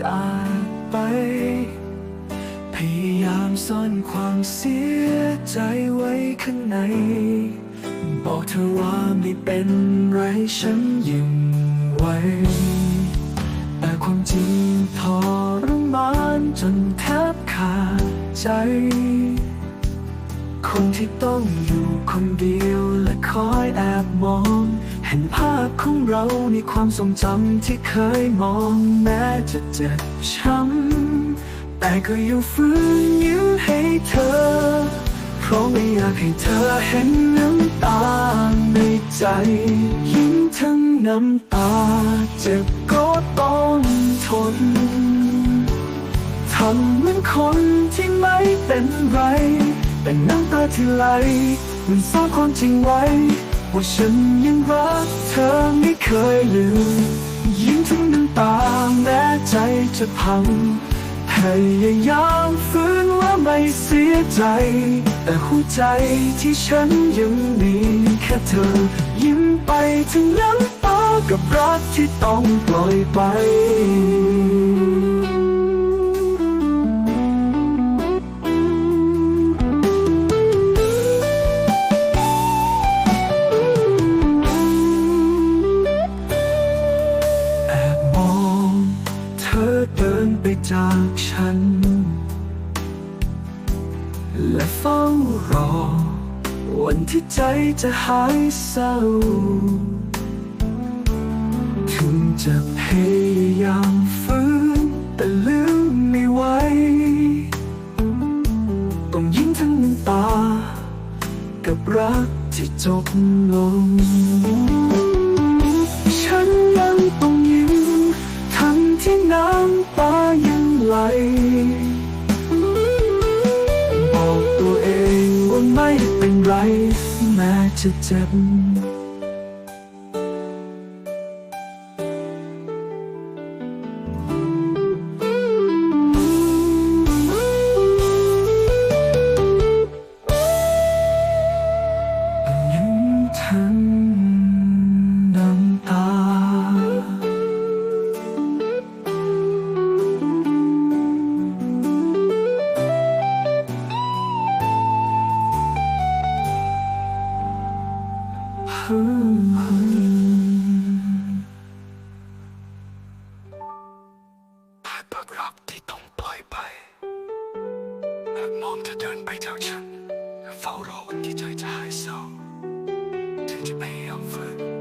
จากไป พยายามซ่อนความเสียใจไว้ข้างใน บอกเธอว่าไม่เป็นไรฉันยังไหวแต่ความจริงทรมานจนแทบขาดใจ คนที่ต้องอยู่คนเดียวและคอยแอบมอง เห็นภาพของเราในความทรงจำที่เคยมองแม้จะเจ็บช้ำ แต่ก็ยังฟื้นยิ้มให้เธอ เพราะไม่อยากให้เธอเห็นน้ำตาในใจ ยิ้มทั้งน้ำตา เจ็บก็ต้องทนทำเหมือนคนที่ไม่เป็นไร แต่น้ำตาที่ไหลมันซ่อนความจริงไว้ ว่าฉันยังรักเธอไม่เคยลืม ยิ้มทั้งน้ำตาแม้ใจจะพังพยายามฟื้นว่าไม่เสียใจ แต่หัวใจที่ฉันยังมีแค่เธอ ยิ้มไปถึงน้ำตากับรักที่ต้องปล่อยไป จากฉัน และเฝ้ารอ วันที่ใจจะหายเศร้าถึงจะพยายามฟื้นแต่ลืมไม่ไหวต้องยิ้มทั้งน้ำตา กับรักที่จบลง จะเจ็บทั้งน้ ภาพรักรักที่ต้องปล่อยไปแอบมองเธอเดินไปจากฉันเฝ้ารอวันที่ใจจะหายเศร้าถึงจะพยายามฝืน